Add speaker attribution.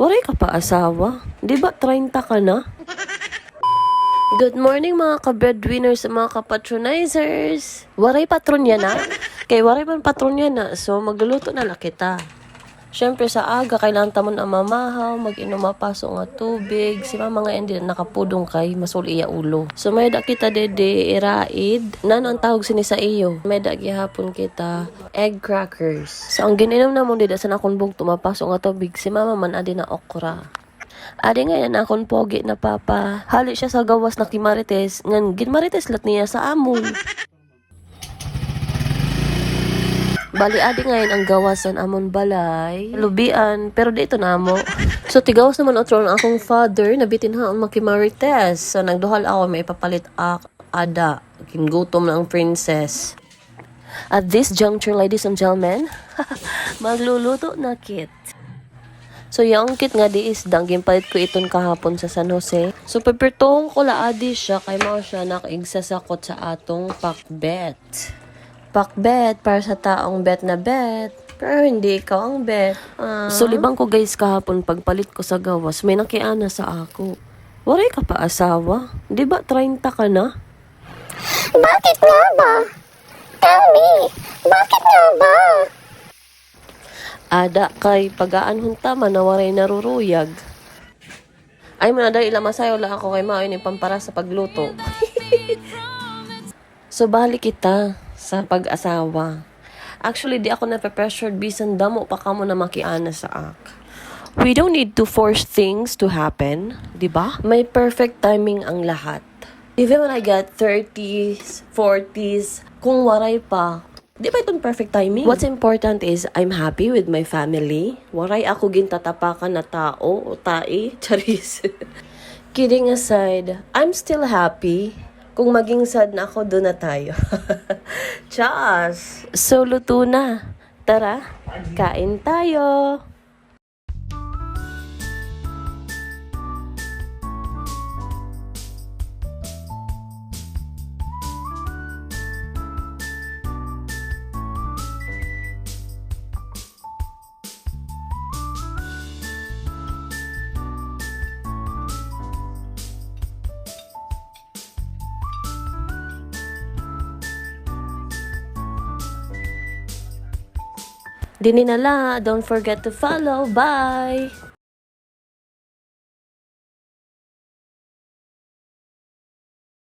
Speaker 1: Waray ka pa asawa? Di ba 30 ka na? Good morning mga ka-breadwinners mga ka-patronizers. Waray patron yan na. Kay waray man patron yan na. So magluluto na lang kita. Siyempre sa aga, kailangan tamon ang mamahaw, mag-inom nga tubig. Si mama nga hindi na nakapudong kay masul iya ulo. So may da kita dede iraid. Nano ang tawag sini sa iyo. May da gihapon kita egg crackers. So ang gininom na mo dida sa nakon bug tumapaso nga tubig. Si mama man adi na okra. Adi nga yan akon pogi na papa. Hali siya sa gawas na kimarites. Ngan ginmarites lat niya sa amon. Bali adi ngayon ang gawasan amon balay, lubian, pero dito na mo. So tigawas naman otro ang akong father, nabitin ha ang makimarites. So nagduhal ako may papalit ak ada, kingutom na ang princess. At this juncture, ladies and gentlemen, magluluto na kit. So yung kit nga di is danggin palit ko iton kahapon sa San Jose. So pagpertong ko laadi siya kay mao siya nakaigsasakot sa atong pakbet. Pakbet para sa taong bet na bet. Pero hindi ikaw ang bet. So libang ko guys kahapon pagpalit ko sa gawas may nakiana sa ako. Waray ka pa asawa? Di ba 30 ka na?
Speaker 2: Bakit nga ba? Tell me, bakit nga ba?
Speaker 1: Ada kay pagaan hunta man na waray naruruyag. Ay man dahil ila masayo la ako kay mao ni pampara sa pagluto. so balik kita sa pag-asawa. Actually, di ako na-pressured bisan damo pa kamo na makiana sa ak. We don't need to force things to happen, di ba? May perfect timing ang lahat. Even when I got 30s, 40s, kung waray pa, di ba itong perfect timing? What's important is I'm happy with my family. Waray ako gintatapakan na tao o tai. Charis. Kidding aside, I'm still happy. Kung maging sad na ako, doon na tayo. Chas! So, luto na. Tara, kain tayo! Dininala, don't forget to follow. Bye!